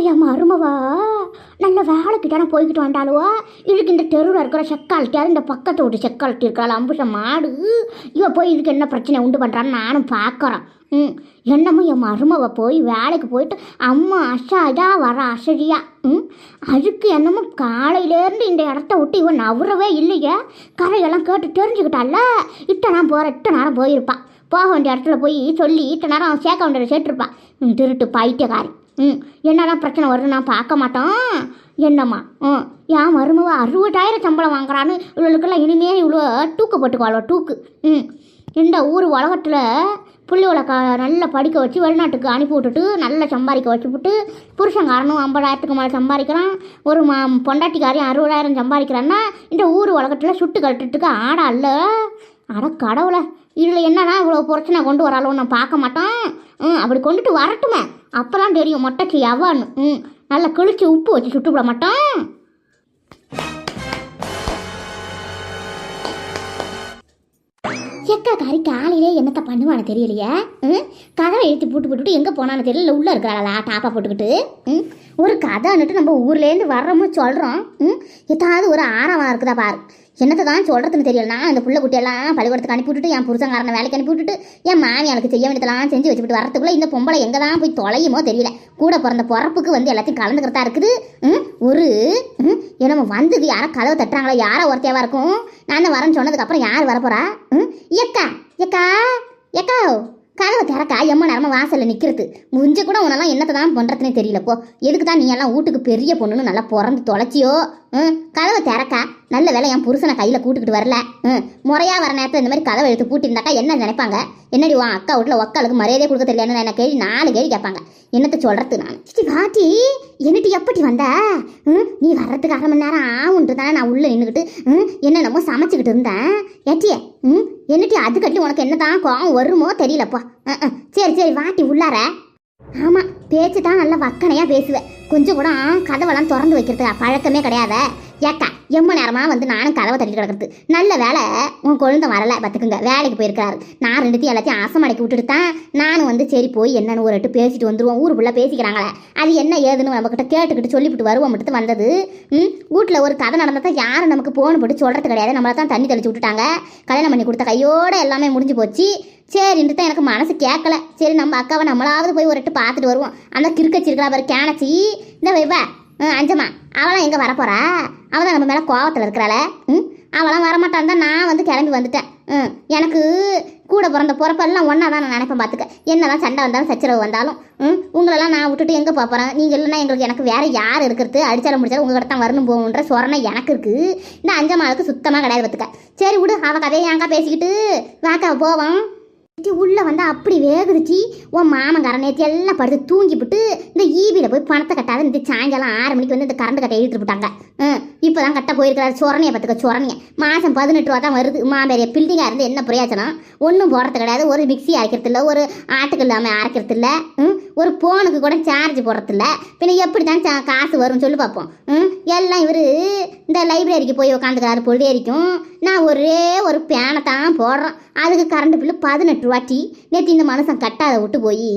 இப்போ என் மருமவா நல்ல வேலைக்கிட்டான போய்கிட்டு வந்தாலுவா இதுக்கு இந்த தெருவில் இருக்கிற செக்கால்ட்டியார் இந்த பக்கத்து வீட்டு செக்கால்ட்டி இருக்கிறாள் அம்புஷ மாடு. இவன் போய் இதுக்கு என்ன பிரச்சனை உண்டு பண்ணுறான்னு நானும் பார்க்குறேன். ம். என்னமோ என் மருமவை போய் வேலைக்கு போயிட்டு அம்மா அசாதா வர அசதியா. ம். அதுக்கு என்னமோ காலையிலேருந்து இந்த இடத்த விட்டு இவன் நவரவே இல்லையே. கரையெல்லாம் கேட்டு தெரிஞ்சுக்கிட்டால இட்ட நான் போகிற இட்ட நேரம் போயிருப்பான் போக வேண்டிய இடத்துல போய் சொல்லி இத்த நேரம் அவன் சேர்க்க வேண்டியதை சேர்த்துருப்பான் திருட்டு பைத்தியக்காரி. ம் என்னதான் பிரச்சனை வருது நான் பார்க்க மாட்டோம். என்னம்மா? ம் என் மருமவ அறுபதாயிரம் சம்பளம் வாங்குறான்னு இவளுக்கெல்லாம் இனிமே இவ்வளோ தூக்கு போட்டுக்குவாளோ தூக்கு. ம் இந்த ஊர் உலகத்தில் புள்ளியோட க நல்லா படிக்க வச்சு வெளிநாட்டுக்கு அனுப்பி விட்டுட்டு நல்லா சம்பாதிக்க வச்சுப்புட்டு புருஷங்காரனும் ஐம்பதாயிரத்துக்கு மேலே சம்பாதிக்கிறான். ஒரு மா பொண்டாட்டிக்காரையும் அறுபதாயிரம் சம்பாதிக்கிறான்னா இந்த ஊர் உலகத்தில் சுட்டு கட்டுறதுக்கு ஆடா இல்லை அட கடவுளை இதில் என்னன்னா இவ்வளோ பிரச்சனை கொண்டு வராளோ நான் பார்க்க மாட்டோம் ம் அப்படி கொண்டுட்டு வரட்டுமே. அப்போலாம் தெரியும் மொட்டைச்சி எவ்வான்னு ம் நல்லா கிழிச்சு உப்பு வச்சு சுட்டு விட மாட்டோம். எக்கா காரி காலையிலே என்னத்த பண்ணுவானு தெரியலையே? ம் கதவை எழுத்து போட்டு போட்டுட்டு எங்கே போனான்னு தெரியல. உள்ளே இருக்கிறாளா டாப்பா போட்டுக்கிட்டு? ம் ஒரு கதைன்னுட்டு நம்ம ஊர்லேருந்து வர்றோமோ சொல்கிறோம் ம்? ஏதாவது ஒரு ஆரவம் இருக்குதா பாரு. என்னத்தை தான் சொல்கிறதுன்னு தெரியல. நான் இந்த பிள்ளை குட்டியெல்லாம் பள்ளிக்கூடத்துக்கு அனுப்பி விட்டுட்டு என் புருஷங்காரனை வேலைக்கு அனுப்பி விட்டுட்டு என் மாமியாளுக்கு செய்ய வேண்டியதெல்லாம் செஞ்சு வச்சுட்டு வரத்துக்குள்ளே இந்த பொம்பளை எங்கே தான் போய் தொலையுமோ தெரியல. கூட பிறந்த பிறப்புக்கு வந்து எல்லாத்தையும் கலந்துக்கிறதா இருக்குது. ம்? ஒரு ம்? என்னமோ வந்தது யாரோ கதவை தட்டுறாங்களா? யாரோ ஒருத்தையாவா இருக்கும். நான் தான் வரேன்னு சொன்னதுக்கப்புறம் யார் வரப்போறா? ம்? எக்கா எக்கா எக்கா கதவை திறக்கா எம்ம நேரமாக வாசல்ல நிக்கிறது. முடிஞ்ச கூட உனெல்லாம் என்னத்தை தான் பண்றதுனே தெரியல போ. எதுக்கு தான் நீ எல்லாம் வீட்டுக்கு பெரிய பொண்ணுன்னு நல்லா பிறந்து தொலைச்சியோ? ம் கதவை திறக்கா? நல்ல வேலை என் புருஷனை கையில் கூட்டுக்கிட்டு வரல. ம் முறையாக வர நேரத்தில் இந்த மாதிரி கதவை எடுத்து பூட்டியிருந்தாக்கா என்ன நினைப்பாங்க? என்னடி உன் அக்கா வீட்டில் ஒக்காளுக்கு மரியாதை கொடுக்க தெரியலன்னு என்ன கேள்வி நாலு கேள்வி கேட்பாங்க. என்னத்தை சொல்கிறது நான்? சித்தி பாட்டி என்னட்டு எப்படி வந்த? ம் நீ வர்றதுக்கு அரை மணி நேரம் ஆகுன்ட்டு தானே நான் உள்ளே நின்றுக்கிட்டு ம் என்னென்னமோ சமைச்சிக்கிட்டு இருந்தேன். ஏட்டியே ம் என்னட்டி அதுக்கட்டி உனக்கு என்னதான் கோவம் வருமோ தெரியலப்பா. அஹ், சரி சரி வாட்டி உள்ளார. ஆமாம் பேச்சு தான் நல்லா வக்கனையாக பேசுவேன் கொஞ்சம் கூட கதவெல்லாம் திறந்து வைக்கிறது பழக்கமே கிடையாத. ஏக்கா எம்ம நேரமாக வந்து நானும் கதவை தட்டி கிடக்கிறது. நல்ல வேலை உன் குழந்தை வரல பார்த்துக்குங்க. வேலைக்கு போயிருக்காரு நான் ரெண்டுத்தையும் எல்லாத்தையும் ஆசமடைக்கு விட்டுட்டு தான் நானும் வந்து சரி போய் என்னன்னு ஒரு எட்டு பேசிட்டு வந்துருவோம். ஊருக்குள்ளே பேசிக்கிறாங்களே. அது என்ன ஏதுன்னு நம்மக்கிட்ட கேட்டுக்கிட்டு சொல்லிவிட்டு வருவோம் மட்டும் வந்தது. ம் வீட்டில் ஒரு கதை நடந்தால் தான் யாரும் நமக்கு போன் போட்டு சொல்கிறது கிடையாது. நம்மளை தான் தண்ணி தெளிச்சு விட்டுட்டாங்க. கல்யாணம் பண்ணி கொடுத்த கையோட எல்லாமே முடிஞ்சு போச்சு. சரின்ட்டு தான் எனக்கு மனசு கேட்கல. சரி நம்ம அக்காவை நம்மளாவது போய் ஒரு எட்டு பார்த்துட்டு வருவோம். அந்த கிறுக்க இருக்கிறா பாரு கேனச்சி. இந்த வைவா அஞ்சம்மா அவளாம் எங்கே வரப்போறா? அவள் தான் நம்ம மேலே கோவத்தில் இருக்கிறாள. ம் அவளாம் வரமாட்டான் தான் நான் வந்து கிளம்பி வந்துட்டேன். ம் எனக்கு கூட பிறந்த பிறப்பெல்லாம் ஒன்றா தான் நான் நினைப்பேன் பார்த்துக்க என்னதான் சண்டை வந்தாலும் சச்சரவு வந்தாலும் ம் உங்களெல்லாம் நான் விட்டுட்டு எங்கே போகிறேன் நீங்கள் இல்லைன்னா எங்களுக்கு எனக்கு வேறு யார் இருக்கிறது? அடிச்சாலும் முடிச்சாலும் உங்கள்கிட்ட தான் வரணும் போகணுன்ற சொரணை எனக்கு இருக்குது இந்த அஞ்சம்மாளுக்கு சுத்தமாக கிடையாது பார்த்துக்க சரி விடு அவள் கதையை ஏங்கா பேசிக்கிட்டு வாக்கா போவோம். டி உள்ளே வந்து அப்படி வேகுதுச்சி உன் மாமங்கார நேற்று எல்லாம் படுத்து தூங்கிவிட்டு இந்த ஈபியில் போய் பணத்தை கட்டாத இந்த சாயங்காலம் ஆறு மணிக்கு வந்து இந்த கரண்ட் கட்டை இழுத்துட்டு போட்டாங்க. இப்போ தான் கட்ட போயிருக்கிறாரு. சொரணையை பார்த்துக்க சொரணையை. மாதம் பதினெட்டு ரூபா தான் வருது. மாம்பெரிய பில்டிங்காக இருந்து என்ன பிரயோஜனம் ஒன்றும் போடுறது கிடையாது. ஒரு மிக்சி அரைக்கிறது இல்லை ஒரு ஆட்டுக்கு இல்லாமல் அரைக்கிறது இல்லை ஒரு ஃபோனுக்கு கூட சார்ஜ் போடுறது இல்லை பின்ன எப்படி தான் சா- காசு வரும்னு சொல்லி பார்ப்போம். எல்லாம் இவர் இந்த லைப்ரரிக்கு போய் உக்காந்துக்கிறாரு பொழுதேரிக்கும் நான் ஒரே ஒரு பேனை தான் போடுறோம் அதுக்கு கரண்ட் பில்லு பதினெட்டு ரூபாட்டி நேற்று இந்த மனுஷன் கட்டாத விட்டு போய்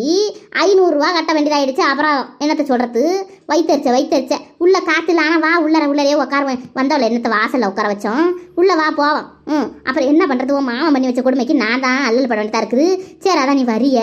ஐநூறுரூவா கட்ட வேண்டியதாகிடுச்சு அப்புறம் என்னத்தை சொல்கிறது வைத்தரிச்ச வைத்தரிச்ச உள்ள காற்றுல ஆனால் வா உள்ளர உள்ளரே உட்காருவேன் வந்தவளை என்னத்தை வாசலில் உட்கார வச்சோம்? உள்ளே வா போவோம். ம். அப்புறம் என்ன பண்ணுறது உன் மாமன் பண்ணி வச்ச கொடுமைக்கு நான் தான் அல்லல் பட வேண்டியதாக இருக்குது. சரி அதான் நீ வரிய.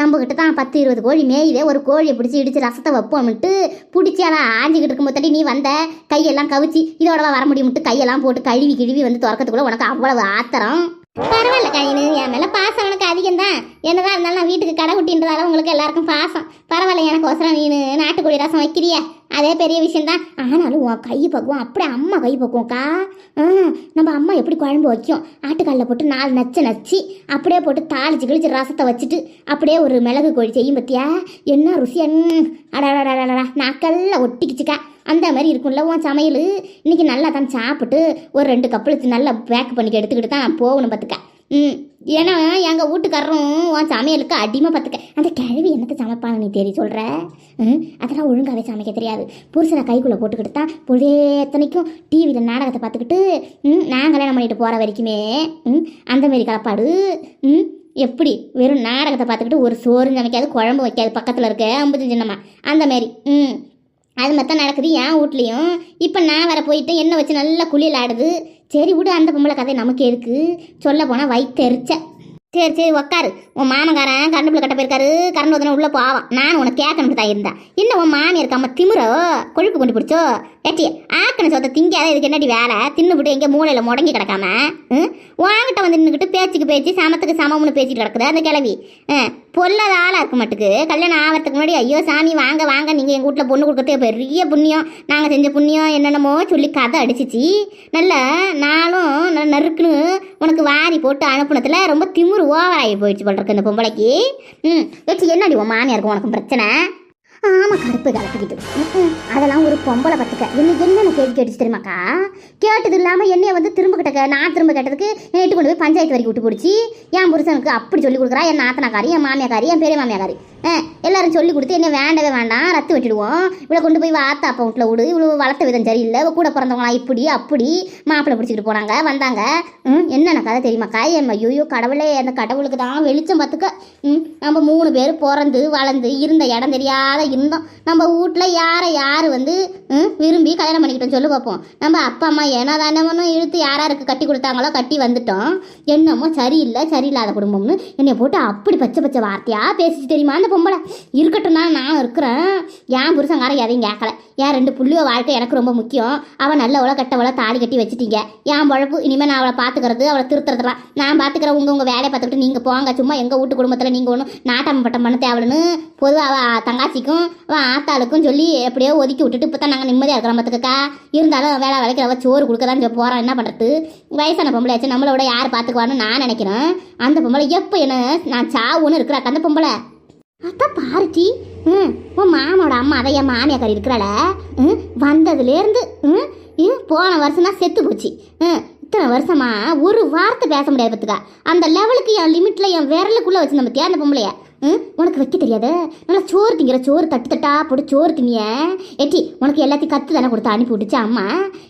நம்மக்கிட்ட தான் பத்து இருபது கோழி மேயுதே. ஒரு கோழியை பிடிச்சி இடிச்சு ரசத்தை வைப்போம்ட்டு பிடிச்சி அதை ஆஞ்சிக்கிட்டு இருக்கும்போதா நீ வந்த கையெல்லாம் கவிச்சு இதோடவா வர முடியும்ட்டு கையெல்லாம் போட்டு கழுவி கிழுவி வந்து திறக்கத்துக்குள்ள உனக்கு அவ்வளவு ஆத்திரம். பரவாயில்ல கழினு என் மேலே பாசம் உனக்கு அதிகம் தான் என்னதான் இருந்தாலும் நான் வீட்டுக்கு கடை குட்டின்றதால உங்களுக்கு எல்லாருக்கும் பாசம். பரவாயில்ல எனக்கு ஒசரம் நீ நாட்டுக்கோழி ரசம் வைக்கிறிய? அதே பெரிய விஷயம்தான். ஆனாலும் உன் கை பக்குவோம் அப்படியே அம்மா கை பக்குவம்க்கா. ஆ நம்ம அம்மா எப்படி குழம்பு வைக்கும்? ஆட்டுக்காலில் போட்டு நாலு நச்சு நச்சு அப்படியே போட்டு தாளிச்சு கிழிச்சு ரசத்தை வச்சுட்டு அப்படியே ஒரு மிளகு கோழி செய்யும் பத்தியா? என்ன ருசியன் அடடடடடா நாக்கெல்லாம் ஒட்டிக்கிச்சுக்கா. அந்த மாதிரி இருக்கும்ல உன் சமையல். இன்னைக்கு நல்லா தான் சாப்பிட்டு ஒரு ரெண்டு கப்பலுக்கு நல்லா பேக் பண்ணி எடுத்துக்கிட்டு தான் போகணும் பார்த்துக்க ம் ஏன்னா எங்கள் வீட்டுக்காரரும் உன் சமையலுக்கு அடிமை பார்த்துக்க அந்த கிழவி என்னத்தை சமைப்பான்னு நீ தெரிய சொல்கிற ம் அதெல்லாம் ஒழுங்காகவே சமைக்க தெரியாது. புருஷனை கைக்குள்ளே போட்டுக்கிட்டு தான் பொழுதே எத்தனைக்கும் டிவியில் நாடகத்தை பார்த்துக்கிட்டு ம் நான் கல்யாணம் பண்ணிட்டு போகிற வரைக்குமே ம் அந்தமாரி கலப்பாடு. ம் எப்படி? வெறும் நாடகத்தை பார்த்துக்கிட்டு ஒரு சோறு சமைக்காது குழம்பு வைக்காது பக்கத்தில் இருக்க அம்புது சின்னம்மா. அந்தமாரி ம். அது மாதிரி தான் நடக்குது என் வீட்லேயும். இப்போ நான் வர போயிட்டு என்ன வச்சு நல்லா குளியல் ஆடுது. சரி விடு அந்த பொம்பளை கதை நமக்கு இருக்கு சொல்ல போனால் வயிற்றுச்ச சரி சரி உக்காரு. உன் மாமங்காரன் கரண்ட் பிள்ளை கட்ட போயிருக்காரு. கரண்ட் வந்து உள்ளே போவான். நான் உனக்கு கேட்கணும்னு தான் இருந்தேன் என்ன உன் மாமியார் அம்மா திமுறோ கொழுப்பு கொண்டு பிடிச்சோ? ஏட்டி ஆக்கணும் சொத்த திங்காத இதுக்கு என்னடி வேலை? தின்னுபிட்டு எங்கே மூளையில் முடங்கி கிடக்காம ம்? உன்கிட்ட வந்து நின்றுக்கிட்டு பேச்சுக்கு பேச்சு சமத்துக்கு சமம்னு பேசிட்டு கிடக்குது. அந்த கிளவி பொல்லாத ஆளாக இருக்க மாட்டுக்கு. கல்யாணம் ஆகிறதுக்கு முன்னாடி ஐயோ சாமி வாங்க வாங்க நீங்கள் எங்கள் வீட்டில் பொண்ணு கொடுக்கறது பெரிய புண்ணியம். நாங்கள் செஞ்ச புண்ணியம் என்னென்னமோ சொல்லி கதை அடிச்சிச்சு. நல்ல நாளும் நல்ல நறுக்குன்னு உனக்கு வாரி போட்டு அனுப்புனதுல ரொம்ப திமுரு ஓவராகி போயிடுச்சு போல் இருக்கு இந்த பொம்பளைக்கு. ம் வச்சு என்னடி உன் மாமியாருக்கு உனக்கு பிரச்சனை? ஆமா கருப்பு கலப்பிக்கிட்டு அதெல்லாம் ஒரு பொம்பளை பத்துக்க. என்ன என்னென்ன கேள்வி கேட்டுச்சு தெரியுமாக்கா? கேட்டது இல்லாமல் என்னைய வந்து திரும்ப கிட்டக்க நான் திரும்ப கேட்டதுக்கு என்னை இட்டு கொண்டு போய் பஞ்சாயத்து வரைக்கும் விட்டு பிடிச்சி. என் புருஷனுக்கு அப்படி சொல்லி கொடுக்குறா என் நாத்தனாக்காரி என் மாமியாக்காரி என் பெரிய மாமியாக்காரி. எல்லாரும் சொல்லி கொடுத்து என்ன வேண்டவே வேண்டாம் ரத்து வெட்டிடுவோம். இவளை கொண்டு போய் வாத்தா அப்பா வீட்டில் விடு. இவ்வளோ வளர்த்த விதம் சரியில்லை. இவ கூட பிறந்தவங்களாம் இப்படி அப்படி மாப்பிள்ளை பிடிச்சிக்கிட்டு போனாங்க வந்தாங்க. ம் என்னென்ன கதை தெரியுமாக்கா என் ஐயோ கடவுளே அந்த கடவுளுக்கு தான் வெளிச்சம் பார்த்துக்க. ம் நம்ம மூணு பேர் பிறந்து வளர்ந்து இருந்த இடம் தெரியாத இருந்தோம் நம்ம வீட்டில் யாரை யார் வந்து விரும்பி கல்யாணம் பண்ணிக்கிட்டோம் சொல்லு பார்ப்போம் நம்ம அப்பா அம்மா ஏன்னா தானே இழுத்து யாராருக்கு கட்டி கொடுத்தாங்களோ கட்டி வந்துட்டோம். என்னமோ சரியில்லை சரியில்லாத குடும்பம்னு என்னை போட்டு அப்படி பச்சை பச்சை வார்த்தையாக பேசிச்சு தெரியுமா அந்த பொம்பளை. இருக்கட்டும்னா நான் இருக்கிறேன். என் புருஷங்காரன் எதையும் கேட்கல. என் ரெண்டு புள்ளியோ வாழ்க்கை எனக்கு ரொம்ப முக்கியம். அவள் நல்லவளோ கெட்டவளோ தாலி கட்டி வச்சுட்டீங்க. என் பழப்பு இனிமேல் நான் அவளை பார்த்துக்கிறது அவளை திருத்துறதுலாம். நான் பார்த்துக்கிறேன் உங்கள் உங்கள் வேலையை பார்த்துக்கிட்டு நீங்கள் போங்க. சும்மா எங்கள் வீட்டு குடும்பத்தில் நீங்கள் ஒன்றும் நாட்டம் பட்டம் பண்ண தேவலன்னு பொதுவாக அவள் தங்காச்சிக்கும் அவள் ஆத்தாளுக்கும் சொல்லி எப்படியோ ஒதுக்கி விட்டுட்டு இப்போ தான் நாங்கள் நிம்மதியாக இருக்கிறோம் பார்த்துக்கக்கா இருந்தாலும் வேலை வேலைக்கு அவள் சோறு கொடுக்க தான் போகிறோம் என்ன பண்ணுறது வயசான பொம்பளையாச்சு நம்மளை விட யார் பார்த்துக்குவான்னு நான் நினைக்கிறேன். அந்த பொம்பளை எப்போ என்ன நான் சாவுன்னு இருக்கிறாக்க அந்த பொம்பளை. அதான் பாருச்சி ம் உன் மாமனோட அம்மா அதை என் மாமியாக்காரி இருக்கிறாள. ம் வந்ததுலேருந்து ம் இது போன வருஷம் தான் செத்து போச்சு. ம் இத்தனை வருஷமா ஒரு வார்த்தை பேச முடியாது பத்துக்கா அந்த லெவலுக்கு என் லிமிட்டில் என் விரலுக்குள்ளே வச்சுருந்தேன் பத்தியா அந்த பொம்பளைய? உனக்கு வைக்க தெரியாது? நல்லா சோறு திங்கிற சோறு தட்டு தட்டா போட்டு சோறு திங்கிய ஏட்டி உனக்கு எல்லாத்தையும் கற்று தானே கொடுத்து அனுப்பி விட்டுச்சு அம்மா?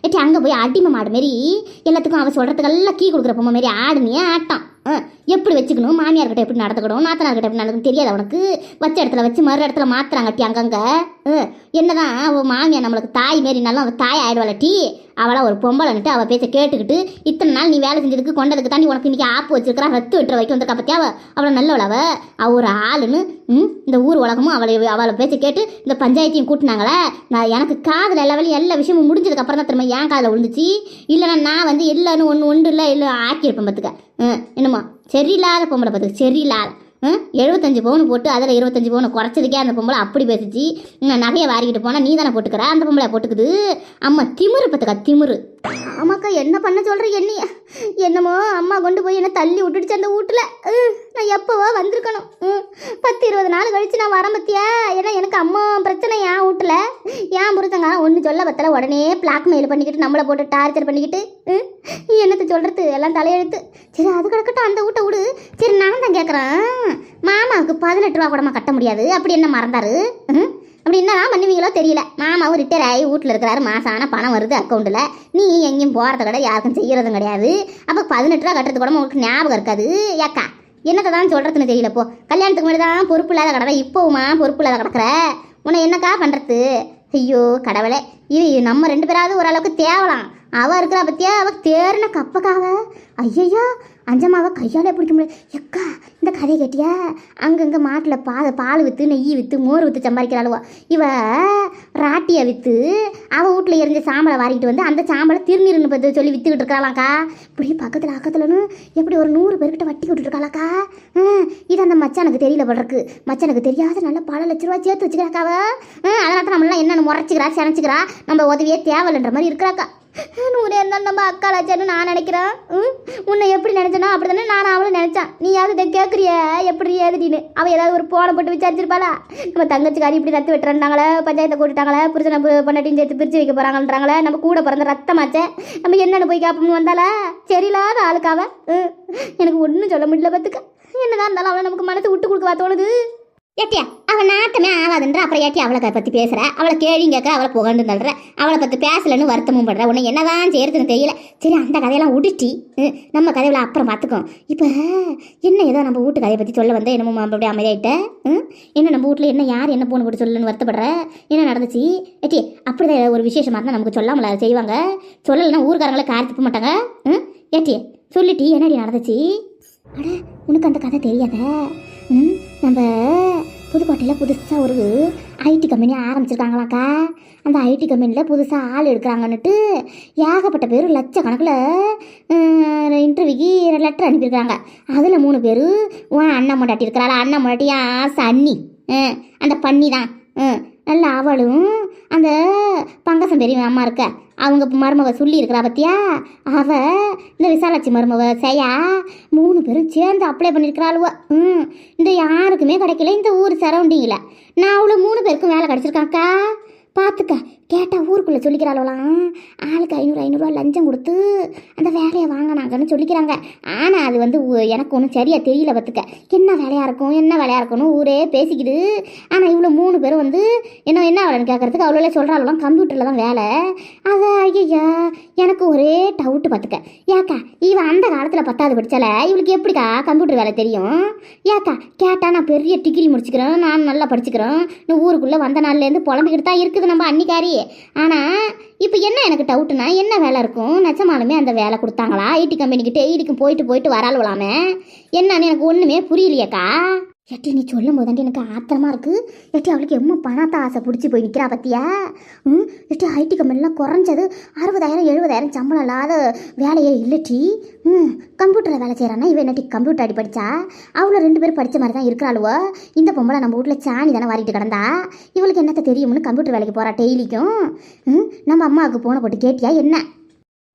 ஏட்டி அங்கே போய் அடிமை மாடு மாரி எல்லாத்துக்கும் அவள் சொல்கிறதுக்கெல்லாம் கீ கொடுக்குற பொம்மை மாரி ஆடுனியே ஆட்டம் ஆ, எப்படி வச்சுக்கணும்? மாமியார்கிட்ட எப்படி நடந்துக்கணும்? நாத்தனார்கிட்ட எப்படி நடக்கணும் தெரியாது அவனுக்கு வச்ச இடத்துல வச்சு மறு இடத்துல மாத்துறாங்க டி அங்கங்கே என்னதான் அவள் மாமியார் நம்மளுக்கு தாய் மாரினாலும் அவள் தாய் ஆயிடுவாள் டீ? அவளா ஒரு பொம்பளைன்ட்டு அவள் பேச்சை கேட்டுக்கிட்டு இத்தனை நாள் நீ வேலை செஞ்சதுக்கு கொண்டதுக்கு தாண்டி உனக்கு இன்றைக்கி ஆப்பு வச்சிருக்கிறா ரத்து வெட்டுற வைக்க வந்திருக்கா பத்தியா அவள் அவ்வளோ நல்லவள் அவள் ஒரு ஆளுன்னு இந்த ஊர் உலகமும் அவளை அவளை பேச்சு கேட்டு இந்த பஞ்சாயத்தையும் கூட்டினாங்களே. நான் எனக்கு காதில் எல்லா வேலையும் எல்லா விஷயமும் முடிஞ்சதுக்கு அப்புறம் தான் திரும்ப ஏன் காதில் விழுந்துச்சு? இல்லைன்னா நான் வந்து இல்லைன்னு ஒன்று ஒன்று இல்லை இல்லை ஆக்கியிருப்பேன் பார்த்துக்க என்னம்மா சரியில்லாத பொம்பளை பார்த்துக்க சரியில்லாத ம், எழுபத்தஞ்சு பவுன் போட்டு அதில் இருபத்தஞ்சு பவுன் குறைச்சதுக்கே அந்த பொம்பளை அப்படி பேசிச்சு. நகையை வாரிக்கிட்டு போனால் நீ தானே போட்டுக்கிற அந்த பொம்பளை போட்டுக்குது. அம்மா திமிரு பார்த்துக்கா திமிரு. ஆமாக்கா என்ன பண்ண சொல்கிற என்ன அம்மா கொண்டு போய் என்ன தள்ளி விட்டுடுச்சு அந்த வீட்டில். நான் எப்போவோ வந்திருக்கணும். ம், பத்து இருபது நாள் கழிச்சு நான் வரேன் பத்தியா ஏன்னா எனக்கு அம்மா பிரச்சனை ஏன் வீட்டில். ஏன் புரிச்சங்க ஒன்று சொல்ல பத்தல உடனே பிளாக்மெயில் பண்ணிக்கிட்டு நம்மளை போட்டு டார்ச்சர் பண்ணிக்கிட்டு ம், என்னத்தை சொல்கிறது எல்லாம் தலையெழுத்து. சரி அது கிடக்கட்டும் அந்த வீட்டை விடு. சரி நான் தான் கேட்குறேன் மாமாவுக்கு பதினெட்டு ரூபா கூடமா கட்ட முடியாது. அப்படி என்ன மறந்தாரு? ம்? அப்படி என்னதான் பண்ணுவீங்களோ தெரியல. மாமாவும் ரிட்டையர் ஆகி வீட்டில் இருக்கிறாரு. மாதம் ஆனால் பணம் வருது அக்கௌண்ட்டில் நீ எங்கேயும் போகிறது கிடையாது யாருக்கும் செய்யறதும் கிடையாது. அப்போ பதினெட்டு ரூபா கட்டுறது கூட உங்களுக்கு ஞாபகம் இருக்காது. ஏக்கா என்னத்தை தான் சொல்கிறதுன்னு தெரியல போ. கல்யாணத்துக்கு முன்னாடி தான் பொறுப்பு இல்லாத கடவை இப்போவுமா பொறுப்பு இல்லாத கிடக்குற? உன்னை என்னக்கா பண்ணுறது ஐயோ கடவுளே. இது நம்ம ரெண்டு பேராவது ஓரளவுக்கு தேவலாம். அவள் இருக்கிறா பத்தியா? அவள் தேர்ன கப்பக்காவ ஐயையோ அஞ்சம்மாவை கையால் பிடிக்க முடியாது எக்கா இந்த கதை கேட்டியா? அங்கங்கே மாட்டில் பால் பால் விற்று நெய் விற்று மோர் விற்று சம்பாதிக்கிறாளுவா. இவ ராட்டியை விற்று அவள் வீட்டில் எரிஞ்ச சாம்பலை வாரிக்கிட்டு வந்து அந்த சாம்பலை திருநீர்னு பற்றி சொல்லி விற்றுக்கிட்டு இருக்காளாக்கா இப்படி பக்கத்தில் அக்கத்துலன்னு எப்படி ஒரு நூறு பேர்கிட்ட வட்டி விட்டுருக்காளாக்கா இது அந்த மச்சானுக்கு தெரியல படுறக்கு மச்சானுக்கு தெரியாத நல்ல பல லட்ச ரூபா சேர்த்து வச்சுக்கிறாக்காவ அதனால தான் நம்மளாம் என்னென்ன முறைச்சிக்கிறா சினைச்சிக்கிறா நம்ம உதவியே தேவையில்லைன்ற மாதிரி இருக்கிறாக்கா. நூறு இருந்தாலும் நம்ம அக்காளாச்சான்னு நான் நினைக்கிறேன்? ம், உன்னை எப்படி நினைச்சனா அப்படி தானே நான் அவளும் நினச்சேன். நீ யாரும் இதை கேட்குறிய எப்படி ஏதுடின்னு? அவள் ஏதாவது ஒரு போனை போட்டு விசாரிச்சிருப்பாளா? நம்ம தங்கச்சிக்காரி இப்படி ரத்து வெட்டுறாங்களே பஞ்சாயத்தை கூட்டிட்டாங்களே புருஷனை பொண்ணாட்டின்னு சேர்த்து பிரித்து வைக்க போகிறாங்கன்றாங்களே நம்ம கூட பிறந்த ரத்தமாச்சே. நம்ம என்னென்னு போய் கேட்போம்னு வந்தாளா? சரியில்லாத ஆளுக்காவ ம், எனக்கு ஒன்றும் சொல்ல முடியல பார்த்துக்க என்னதான் இருந்தாலும் அவளை நமக்கு மனசு விட்டு கொடுக்கவா தோணுது? ஏட்டியா அவள் நாட்டமே ஆகாதுன்ற அப்புறம் ஏட்டி அவளை பற்றி பேசுகிற அவளை கேள்வியும் கேட்க அவளை புகழ்ந்து தள்ளுற அவளை பற்றி பேசலன்னு வருத்தமும் படுற உன்னை என்னதான் செய்யறதுன்னு தெரியல. சரி அந்த கதையெல்லாம் உடிட்டி ம், நம்ம கதையில அப்புறம் பார்த்துக்கோம் இப்போ என்ன ஏதோ நம்ம வீட்டு கதையை பற்றி சொல்ல வந்தேன் என்னமோ அப்படியே அமைதியாகிட்ட ம்? என்ன நம்ம வீட்டில் என்ன யார் என்ன போன போட்டு சொல்லுன்னு வருத்தப்படுற? என்ன நடந்துச்சு? ஏட்டி அப்படிதான் ஒரு விசேஷமாக இருந்தால் நமக்கு சொல்லாமல செய்வாங்க? சொல்லலைன்னா ஊர்க்காரங்களே காரி துப்ப மாட்டாங்க? ம் ஏட்டி சொல்லிட்டி என்னடி நடந்துச்சு? அட உனக்கு அந்த கதை தெரியாத? ம் நம்ம புதுக்கோட்டையில் புதுசாக ஒரு ஐடி கம்பெனி ஆரம்பிச்சிருக்காங்களாக்கா? அந்த ஐடி கம்பெனியில் புதுசாக ஆள் எடுக்கிறாங்கன்னுட்டு ஏகப்பட்ட பேர் லட்சக்கணக்கில் இன்டர்வியூக்கு லெட்டர் அனுப்பியிருக்காங்க அதில் மூணு பேர் உன் அண்ணன் முண்டாட்டி இருக்கிறாள்? அண்ணன் முண்டாட்டி ஆசை அண்ணி அந்த பண்ணி தான் நல்ல அவளும் அந்த பங்கசம் பெரிய அம்மா இருக்க. அவங்க மருமவ சொல்லி இருக்கிறா பத்தியா? அவ இந்த விசாலாட்சி மருமவ செய்யா மூணு பேரும் சேர்ந்து அப்ளை பண்ணியிருக்கிறாளுவ. ம் இந்த யாருக்குமே கிடைக்கல இந்த ஊர் சரௌண்டிங்கில் நான் அவ்வளோ மூணு பேருக்கும் வேலை கிடச்சிருக்காக்கா பார்த்துக்க கேட்டால் ஊருக்குள்ளே சொல்லிக்கிறாளோலாம் ஆளுக்கு ஐநூறு ஐநூறுரூவா லஞ்சம் கொடுத்து அந்த வேலையை வாங்கினாங்கன்னு சொல்லிக்கிறாங்க. ஆனால் அது வந்து எனக்கு ஒன்றும் சரியாக தெரியல பார்த்துக்க. என்ன வேலையாக இருக்கும் என்ன வேலையாக இருக்கும்னு ஊரே பேசிக்கிது. ஆனால் இவ்வளோ மூணு பேரும் வந்து என்ன என்ன வேலைன்னு கேட்குறதுக்கு அவ்வளோ சொல்கிறாளோலாம் கம்ப்யூட்டரில் தான் வேலை. அதை ஐயா எனக்கு ஒரே டவுட்டு பார்த்துக்க. ஏக்கா இவன் அந்த காலத்தில் பத்தாவது படித்தால இவளுக்கு எப்படிக்கா கம்ப்யூட்டர் வேலை தெரியும்? ஏக்கா கேட்டால் நான் பெரிய டிகிரி முடிச்சுக்கிறேன் நான் நல்லா படிச்சுக்கிறேன். இன்னும் ஊருக்குள்ளே வந்த நாள்லேருந்து புலம்பிக்கிட்டு தான் இருக்குது நம்ம அன்னிக்காரி. ஆனால் இப்போ என்ன எனக்கு டவுட்டுனா என்ன வேலை இருக்கும்? நச்சமாலுமே அந்த வேலை கொடுத்தாங்களா? ஐடி கம்பெனிக்கு டெய்லிக்கும் போயிட்டு போயிட்டு வராளுவலாமே? என்னன்னு எனக்கு ஒன்றுமே புரியலையேக்கா. எட்டி நீ சொல்லும் போதாண்டி எனக்கு ஆத்திரமா இருக்கு. எட்டி அவளுக்கு எம்ம பணத்தை ஆசை பிடிச்சி போய் நிற்கிறா பத்தியா? ம்? எட்டி ஐடி கம்பெனிலாம் குறைஞ்சது அறுபதாயிரம் எழுபதாயிரம் சம்பளம் இல்லாத வேலையே இல்லைட்டி ம் கம்ப்யூட்டரில் வேலை செய்கிறானா இவன் என்னட்டி கம்ப்யூட்டர் அடி படித்தா அவ்வளோ ரெண்டு பேரும் படித்த மாதிரி தான் இருக்கிறாளுவோ. இந்த பொம்பளை நம்ம வீட்டில் சாணி தானே வாரிட்டு கிடந்தா? இவளுக்கு என்னத்த தெரியும்னு கம்ப்யூட்டர் வேலைக்கு போகிறா டெய்லிக்கும். ம் நம்ம அம்மாவுக்கு போன போட்டு கேட்டியா என்ன?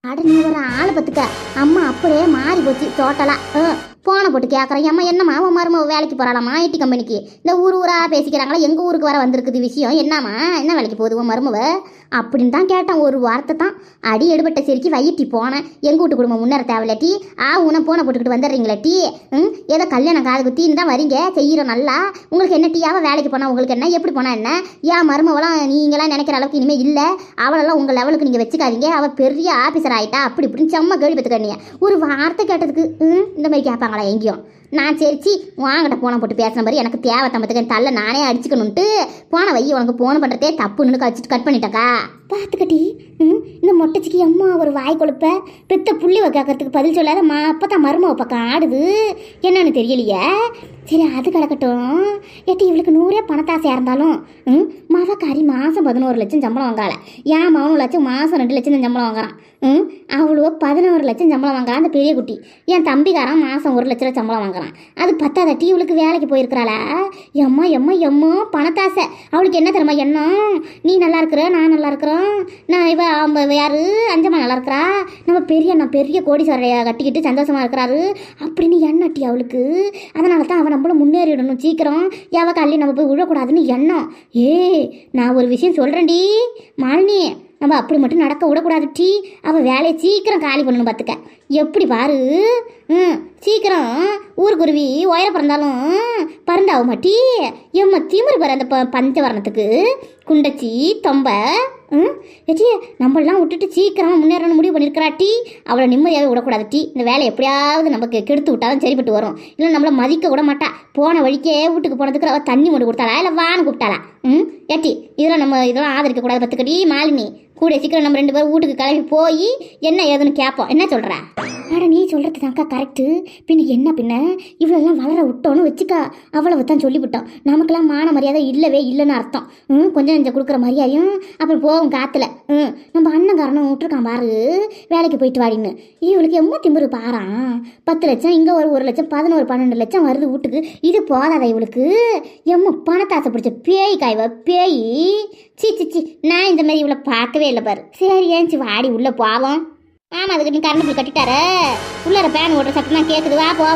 அட நீ ஒரு ஆளை பத்துக்க அம்மா அப்படியே மாறி போச்சு டோட்டலாக ஃபோனை போட்டு கேட்குறேன் ஏம்மா என்னம்மா உன் மருமக வேலைக்கு போகிறாளாம்மா ஐடி கம்பெனிக்கு இந்த ஊர் ஊராக பேசிக்கிறாங்களா? எங்கள் ஊருக்கு வர வந்திருக்குது விஷயம்? என்னம்மா என்ன வேலைக்கு போகுது உன் மருமவ? அப்படின்னு தான் கேட்டான். ஒரு வார்த்தை தான் அடி எடுபட்ட சிரிக்கி வையிட்டி போனேன் எங்கள் வீட்டு குடும்பம் முன்னேற டீ. ஆ உன போனை போட்டுக்கிட்டு வந்துடுறீங்களாட்டி ம் ஏதோ கல்யாணம் காது குத்தின்னு தான் வரீங்க. செய்கிறோம் நல்லா. உங்களுக்கு என்ன டீயாவ வேலைக்கு போனால் உங்களுக்கு என்ன? எப்படி போனால் என்ன? ஏன் மருமவெல்லாம் நீங்களாம் நினைக்கிற அளவுக்கு இனிமேல் இல்லை. அவளெல்லாம் உங்கள் லெவலுக்கு நீங்கள் வச்சுக்காதீங்க. அவள் பெரிய ஆஃபீஸர் ஆகிட்டா அப்படி இப்படின்னு செம்ம கேள்வி பத்துக்கண்ணிய ஒரு வார்த்தை கேட்டதுக்கு ம் இந்த மாதிரி கேட்பாங்களா எங்கேயும் நான் சரிச்சி வாங்கிட்ட போன போட்டு பேசுன மாதிரி எனக்கு தேவை தம்பத்துக்கு தள்ள நானே அடிச்சுக்கணுன்ட்டு போன வை உனக்கு போன் பண்ணுறதே தப்புன்னு கழிச்சிட்டு கட் பண்ணிட்டக்கா பார்த்துக்கட்டி ம்? இந்த மொட்டைச்சிக்கு அம்மா ஒரு வாய் கொழுப்ப பெத்த புள்ளி கேட்கறதுக்கு பதில் சொல்லாத மா அப்போ தான் மருமக பக்கம் ஆடுது. என்னன்னு தெரியலையே? சரி அது கிடக்கட்டும் ஏட்டி இவளுக்கு நூறே பணத்தாசையாக இருந்தாலும் ம்? மாவக்காரி மாதம் பதினோரு லட்சம் சம்பளம் வாங்கால ஏன் மூணு லட்சம் மாதம் ரெண்டு லட்சம் தான் சம்பளம் வாங்குறான். ம்? அவ்வளோ பதினோரு லட்சம் சம்பளம் வாங்குறான் அந்த பெரிய குட்டி என் தம்பிக்காரன் மாதம் ஒரு லட்ச ரூபா சம்பளம் வாங்குறான். அது பத்தாதட்டி இவளுக்கு வேலைக்கு போயிருக்கிறாளா? எம்மா எம்மா எம்மா பணத்தாசை. அவளுக்கு என்ன தெரியுமா என்ன நீ நல்லா இருக்கிற நான் நல்லா இருக்கிறோம் நான் இவ அவங்க யாரு? அஞ்சம்மா நல்லா இருக்கிறா? நம்ம பெரிய நான் பெரிய கோடீஸ்வரையை கட்டிக்கிட்டு சந்தோஷமா இருக்கிறாரு. அப்படின்னு எண்ணட்டி அவளுக்கு. அதனால தான் அவன் நம்மளும் முன்னேறிடணும் சீக்கிரம். எவ கல்லி நம்ம போய் விழக்கூடாதுன்னு எண்ணம். ஏ நான் ஒரு விஷயம் சொல்கிறேன்டி மாலினி நம்ம அப்படி மட்டும் நடக்க விடக்கூடாது டீ. அவள் வேலையை சீக்கிரம் காலி பண்ணணும் பார்த்துக்க எப்படி பாரு? ம் சீக்கிரம். ஊருக்குருவி உயர பிறந்தாலும் பறந்தாவ மாட்டி எம்மா திமிரு பாரு அந்த ப பஞ்சவரணத்துக்கு. குண்டச்சி தொம்ப. ஏச்சி நம்மளாம் விட்டுட்டு சீக்கிரமாக முன்னேறணும் முடிவு பண்ணியிருக்கிறா டீ. அவளை நிம்மதியாகவே விடக்கூடாது டீ. இந்த வேலை எப்படியாவது நமக்கு கெடுத்து விட்டாலும் சரிப்பட்டு வரும். இல்லை நம்மளை மதிக்க விட மாட்டா. போன வழிக்கே வீட்டுக்கு போனதுக்கு அவள் தண்ணி மட்டும் கொடுத்தாளா? இல்லை வான்னு கூப்பிட்டாளா? ம்? ஏட்டி இதெல்லாம் நம்ம இதெல்லாம் ஆதரிக்க கூடாது பத்துக்கடி மாலினி. கூட சீக்கிரம் நம்ம ரெண்டு பேரும் வீட்டுக்கு கிளம்பி போய் என்ன ஏதுன்னு கேட்போம். என்ன சொல்கிறா அட நீ சொல்கிறது தான்க்கா கரெக்டு பின்ன என்ன பின்ன? இவ்வளோலாம் வளர விட்டோன்னு வச்சுக்கா அவ்வளவு தான் சொல்லிவிட்டோம். நமக்கெல்லாம் மான மரியாதை இல்லவே இல்லைன்னு அர்த்தம். ம் கொஞ்சம் கொஞ்சம் கொடுக்குற மரியாதையும் அப்புறம் போகும் காற்றுல ம் நம்ம அண்ணங்காரனும் விட்டுருக்கான் பாரு. வேலைக்கு போயிட்டு வாடின்னு. இவளுக்கு எம்மா திம்புரு பாரான் பத்து லட்சம் இங்கே ஒரு ஒரு லட்சம் பதினோரு பன்னெண்டு லட்சம் வருது வீட்டுக்கு. இது போதாதா இவளுக்கு? எம்ம பணத்தாசை பிடிச்ச பேய் காய்வ பேய். சி சி சி நான் இந்த மாதிரி இவளை பார்க்கவே இல்லை பாரு. சரி ஏஞ்சி வாடி உள்ளே போவோம். ஆமாம் அதுக்கு நீ கரண்ட் பில் கட்டிட்டார. உள்ளார பேன் ஓட்டுற சத்தம் தான் கேட்குது வா போவோம்.